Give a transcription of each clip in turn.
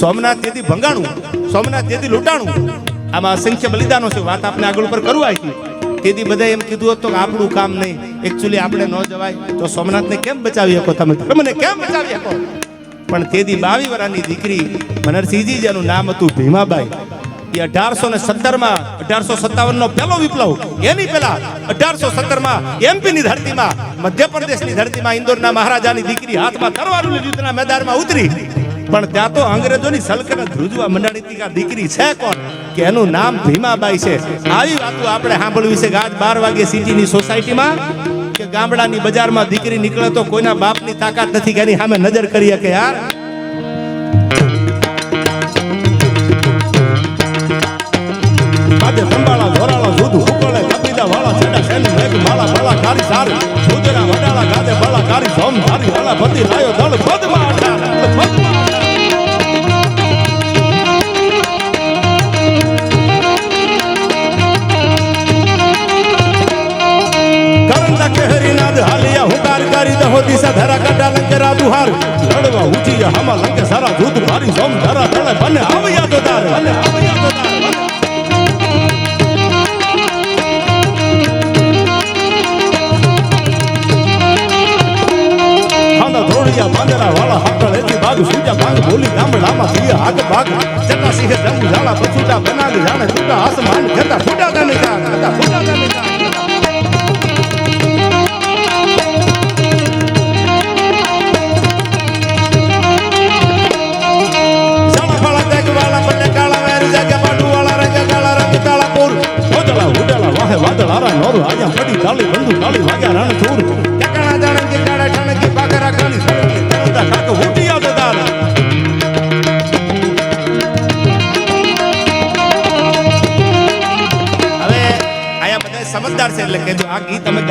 સોમનાથ તેથી ભંગાણું, સોમનાથ તેથી લૂંટાણું, આમાં અસંખ્ય બલિદાનો છે. વાત આપણે આગળ ઉપર કરવા આવી તેથી બધા એમ કીધું હતું કે આપણું કામ નહીં. એકચ્યુઅલી આપણે ન જવાય. તો સોમનાથને કેમ બચાવી શકો તમે? મને કેમ બચાવી શકો? પણ તેથી બાવી વર્ષની દીકરી મનરસિંહજી જેનું નામ હતું ભીમાબાઈ. એ અઢારસો ને સત્તરમાં અઢારસો સત્તાવન નો પહેલો વિપ્લવ. એની પેલા અઢારસો સત્તરમાં એમપી ની ધરતીમાં, મધ્યપ્રદેશની ધરતીમાં ઇન્દોરના મહારાજાની દીકરી હાથમાં તરવારું યુદ્ધના મેદાનમાં ઉતરી. પણ ત્યાં તો અંગ્રેજોની સલ્તનત ધ્રુજવા મંડાણી આ દીકરી છે કોણ? કે એનું નામ ભીમાબાઈ છે. આવી વાતો આપણે સાંભળવી છે આજ બાર વાગે સિટીની સોસાયટીમાં કે ગામડાની બજારમાં દીકરી નીકળે તો કોઈના બાપની તાકાત નથી કે એની સામે નજર કરી શકે યાર. આજે સંભાળા ધોરાળા દૂધ ઉકળે કપીદા, વાળા, છેડા, શેની મેઘ, માળા માળા કારી સાર ભૂતરા વડાળા, ગાદે, બાળા કારી સોમ ધારી વાળા પતિ લાયો, દળ પદમાં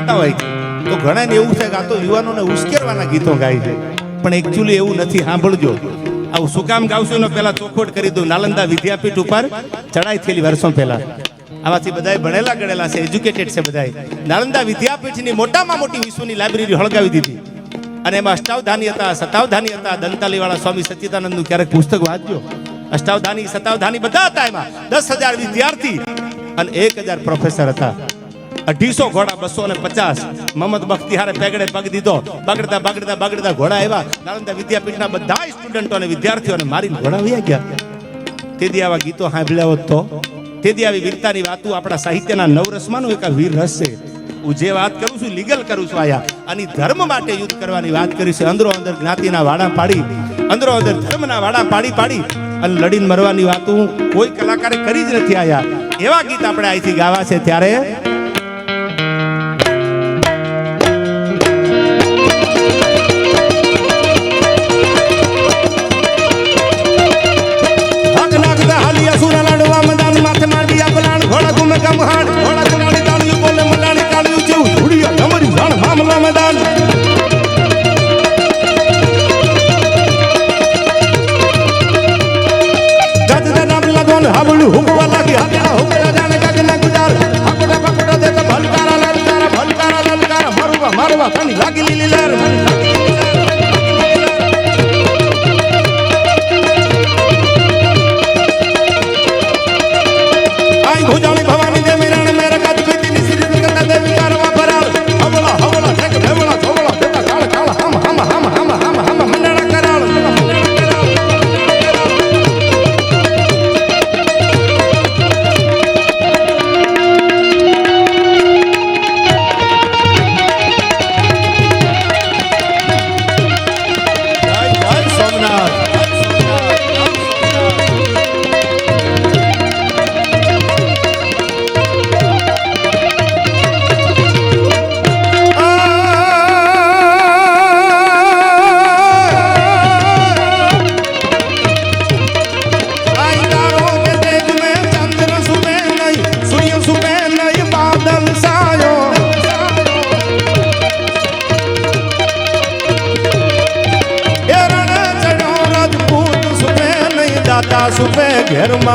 ગીત હોય. તો ઘણાને એવું છે કે આ તો યુવાનોને ઉશ્કેરવાના ગીતો ગાય છે. પણ એકચ્યુઅલી એવું નથી, સાંભળજો. આવું શું કામ ગાવશું? ને પહેલા ચોખવટ કરી દઉં. નાલંદા વિદ્યાપીઠ ઉપર ચડાઈ થયેલી વર્ષો પહેલા. આમાંથી બધાય ભણેલા ગણેલા છે એજ્યુકેટેડ છે બધાય. નાલંદા વિદ્યાપીઠની મોટામાં મોટી વિશ્વની લાઇબ્રેરી હળગાવી દીધી. અને એમાં અષ્ટાવધાની હતા સતાવધાની હતા. દંતાલીવાળા સ્વામી સચ્ચિદાનંદનું ક્યારેક પુસ્તક વાંચજો. અષ્ટાવધાની સતાવધાની બધા હતા એમાં. દસ હજાર વિદ્યાર્થી અને એક હજાર પ્રોફેસર હતા. અઢીસો ઘોડા, બસો ને પચાસ. મોહમ્મદ બખ્તિહારે પેગડે પગ દીધો. બગડતા બગડતા બગડતા ઘોડા આવ્યા. નાલંદા વિદ્યાપીઠના બધા સ્ટુડન્ટો અને વિદ્યાર્થીઓને મારીને ઘોડા વયા ગયા. તેથી આવા ગીતો સાંભળ્યા હોત તો? તેથી આવી વીરતાની વાતો આપણા સાહિત્યના નવરસમાંનું એક વીર રસ છે. હું જે વાત કરું છું, લીગલ કરું છું આયા. અને ધર્મ માટે યુદ્ધ કરવાની વાત કરી છે. અંદરો અંદર જ્ઞાતિના વાડા પાડી. અંદરો અંદર ધર્મના વાડા પાડી પાડી. અને લડીને મરવાની વાતું કોઈ કલાકારે કરી જ નથી આયા. એવા ગીત આપણે અહીંથી ગાવા છે ત્યારે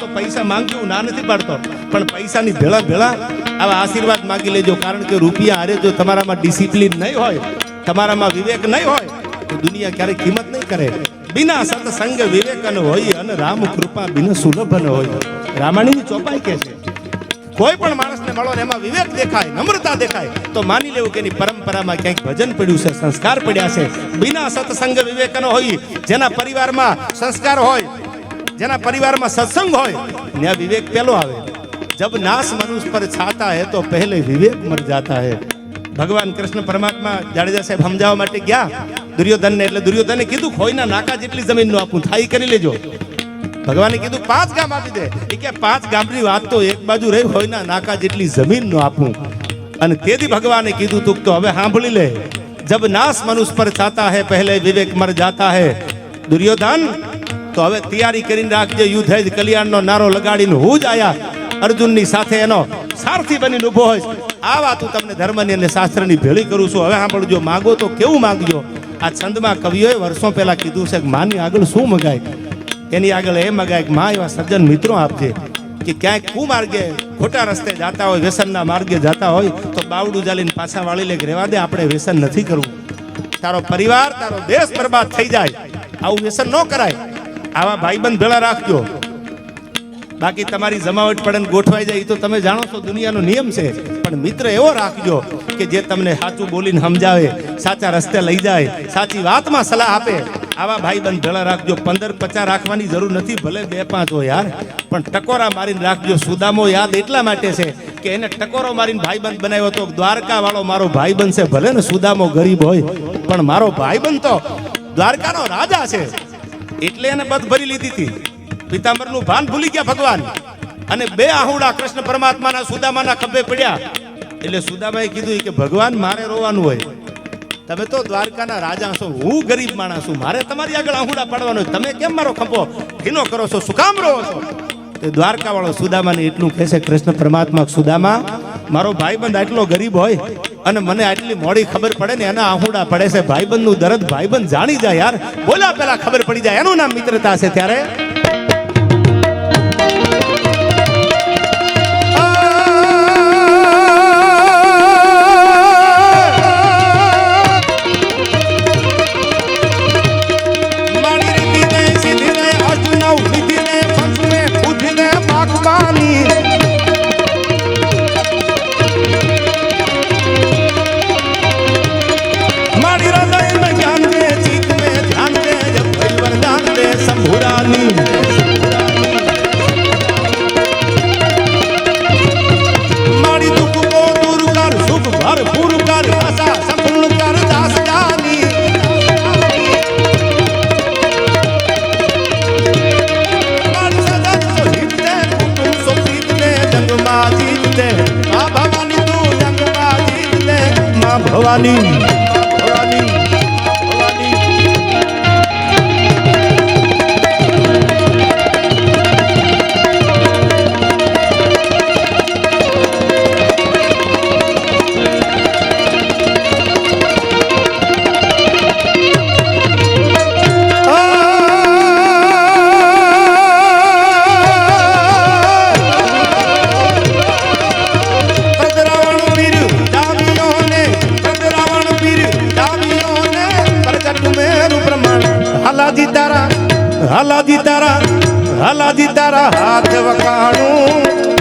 તો પૈસા માંગ્યું, ના નથી પાડતો. પણ પૈસાની ભેળા ભેળા આવા આશીર્વાદ માંગી લેજો. કારણ કે રૂપિયા હારે જો તમારામાં ડિસિપ્લિન નહીં હોય, તમારામાં વિવેક નહીં હોય, તો દુનિયા ક્યારેય કિંમત નહીં કરે. બિના સત્સંગ વિવેકન હોય અને રામ કૃપા બિન સુલભન હોય. રામાયણની ચોપાઈ કે છે, કોઈ પણ માણસને મળો ને એમાં વિવેક દેખાય, નમ્રતા દેખાય, તો માની લેવું કે એની પરંપરામાં ક્યાંક ભજન પડ્યું છે, સંસ્કાર પડ્યા છે. બિના સત્સંગ વિવેકનો હોય, જેના પરિવારમાં સંસ્કાર હોય જેના પરિવારમાં સત્સંગ હોય, ત્યાં વિવેક પહેલો આવે. જબ નાશ મનુષ્ય પર છાતા હે, તો પહેલે વિવેક મર જાતા હે. ભગવાન કૃષ્ણ પરમાત્મા જાડેજા સાહેબ સમજાવવા માટે ગયા. દુર્યોધનને એટલે દુર્યોધને કીધું, ખોઈના નાકા જેટલી જમીનનું આપું, થાય કરી લેજો. ભગવાને કીધું, પાંચ ગામ આપી દે. એ કે, પાંચ ગામની વાત તો એક બાજુ રહી હોયના નાકા જેટલી જમીનનું આપું. અને તેથી ભગવાને કીધું, તું તો હવે સાંભળી લે. જબ નાશ મનુષ્ય પર છાતા હે, પહેલે વિવેક મર જાતા હે. દુર્યોધન તો હવે તૈયારી કરીને રાખજે યુદ્ધ જ કલ્યાણનો નારો લગાડીને હું જ આયા અર્જુનની સાથે એનો સારથી બનીને ઊભો હોય આ વાત હું તમને ધર્મની અને શાસ્ત્રની ભેળી કરું છું. હવે સાંભળજો, માગો તો કેવું માગજો? આ છંદમાં કવિઓએ વર્ષો પહેલા કીધું છે કે માની આગળ શું મગાય? એની આગળ એ મગાય કે માં એવા સજ્જન મિત્રો આપજે કે ક્યાંક કુમાર્ગે ખોટા રસ્તે જાતા હોય, વ્યસનના માર્ગે જાતા હોય, તો બાવડું જાલીને પાછા વાળી લે રેવા દે, આપણે વ્યસન નથી કરવું. તારો પરિવાર, તારો દેશ બરબાદ થઈ જાય. આવું વ્યસન ન કરાય. આવા ભાઈબંધ ભેળા રાખજો. બાકી તમારી જમાવટ પડે ગોઠવાઈ જાય તો તમે જાણો છો દુનિયાનો નિયમ છે. પણ મિત્ર એવો રાખજો કે જે તમને સાચું બોલીને સમજાવે, સાચા રસ્તે લઈ જાય, સાચી વાતમાં સલાહ આપે. આવા ભાઈબંધ ભેળા રાખજો. પંદર પચાસ રાખવાની જરૂર નથી, ભલે બે પાંચ હોય યાર. પણ ટકોરા મારીને રાખજો. સુદામો યાદ એટલા માટે છે કે એને ટકોરો મારીને ભાઈબંધ બનાવ્યો તો દ્વારકા વાળો મારો ભાઈબંધ છે. ભલે ને સુદામો ગરીબ હોય, પણ મારો ભાઈબંધ તો દ્વારકાનો રાજા છે. એટલે એને બધ ભરી લીધી હતી. પિતાંબરનું ભાન ભૂલી ગયા ભગવાન. અને બે આહુડા કૃષ્ણ પરમાત્માના સુદામાના ખભે પડ્યા. એટલે સુદામાએ કીધું કે, ભગવાન, મારે રોવાનું હોય. તમે તો દ્વારકાના રાજા છો, હું ગરીબ માણસ છું. મારે તમારી આગળ આહુડા પાડવાનો. તમે કેમ મારો ખંભો ઘીનો કરો છો? શું રહો છો? તે દ્વારકા વાળો સુદામાને એટલું કહે છે, કૃષ્ણ પરમાત્મા સુદામા, મારો ભાઈબંધ આટલો ગરીબ હોય અને મને આટલી મોડી ખબર પડે ને એના આહુડા પડે છે. ભાઈબંધનું દરદ ભાઈબંધ જાણી જાય યાર. બોલા પેલા ખબર પડી જાય. એનું નામ મિત્રતા છે ત્યારે ભવાની. હાલાજી તારા હલાદી તારા હાથ વખાણું.